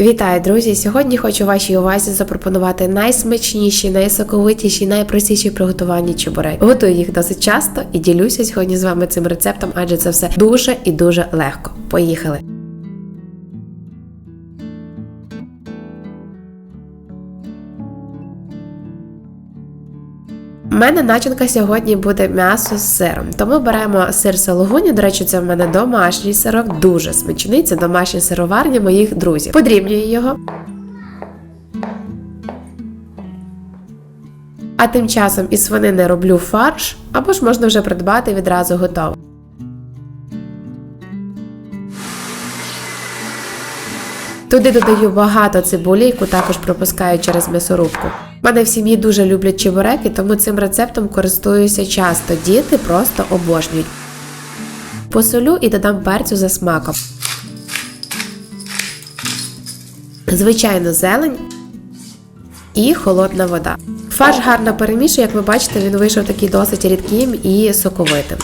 Вітаю, друзі! Сьогодні хочу вашій увазі запропонувати найсмачніші, найсоковитіші, найпростіші приготування чебурек. Готую їх досить часто і ділюся сьогодні з вами цим рецептом, адже це все дуже і дуже легко. Поїхали! У мене начинка сьогодні буде м'ясо з сиром. Тому беремо сир сологуні. До речі, це в мене домашній сирок, дуже смачний. Це домашня сироварня моїх друзів. Подрібнюю його. А тим часом із свинини роблю фарш, або ж можна вже придбати відразу готово. Туди додаю багато цибулі, яку також пропускаю через м'ясорубку. У мене в сім'ї дуже люблять чебуреки, тому цим рецептом користуюся часто. Діти просто обожнюють. Посолю і додам перцю за смаком. Звичайно, зелень і холодна вода. Фарш гарно перемішую, як ви бачите, він вийшов такий досить рідким і соковитим.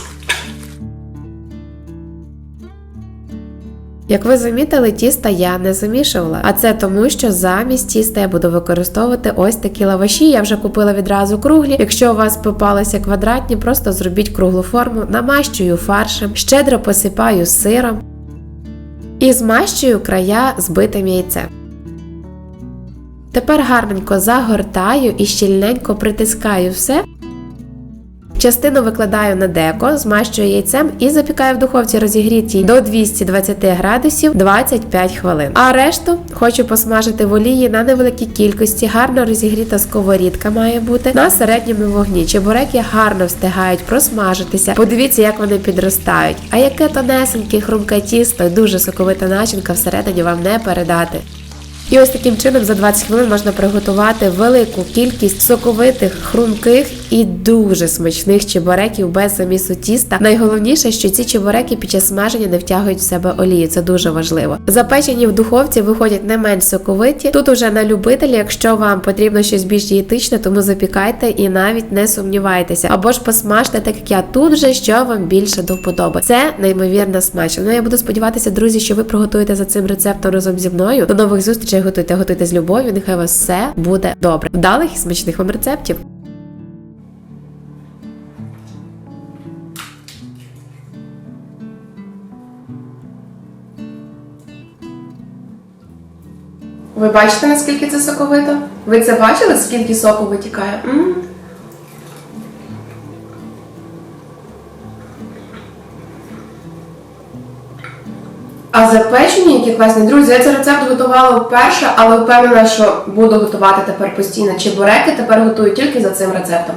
Як ви замітили, тіста я не замішувала, а це тому, що замість тіста я буду використовувати ось такі лаваші. Я вже купила відразу круглі. Якщо у вас попалися квадратні, просто зробіть круглу форму, намащую фаршем, щедро посипаю сиром і змащую края збитим яйцем. Тепер гарненько загортаю і щільненько притискаю все. Частину викладаю на деко, змащую яйцем і запікаю в духовці розігрітій до 220 градусів 25 хвилин. А решту хочу посмажити в олії на невеликій кількості. Гарно розігріта сковорідка має бути на середньому вогні. Чебуреки гарно встигають просмажитися. Подивіться, як вони підростають. А яке тонесеньке хрумке тісто, дуже соковита начинка всередині вам не передати. І ось таким чином за 20 хвилин можна приготувати велику кількість соковитих, хрумких і дуже смачних чебуреків без замісу тіста. Найголовніше, що ці чебуреки під час смаження не втягують в себе олію. Це дуже важливо. Запечені в духовці виходять не менш соковиті. Тут уже на любителі, якщо вам потрібно щось більш дієтичне, тому запікайте і навіть не сумнівайтеся. Або ж посмажте, так як я тут вже що вам більше до вподоби. Це неймовірно смачно. Ну я буду сподіватися, друзі, що ви приготуєте за цим рецептом разом зі мною. До нових зустрічей готуйте, готуйте з любов'ю. Нехай у вас все буде добре. Вдалих і смачних вам рецептів. Ви бачите, наскільки це соковито? Ви це бачили, скільки соку витікає? м А запечені, які класні друзі, я цей рецепт готувала вперше, але впевнена, що буду готувати тепер постійно. Чебуреки тепер готую тільки за цим рецептом.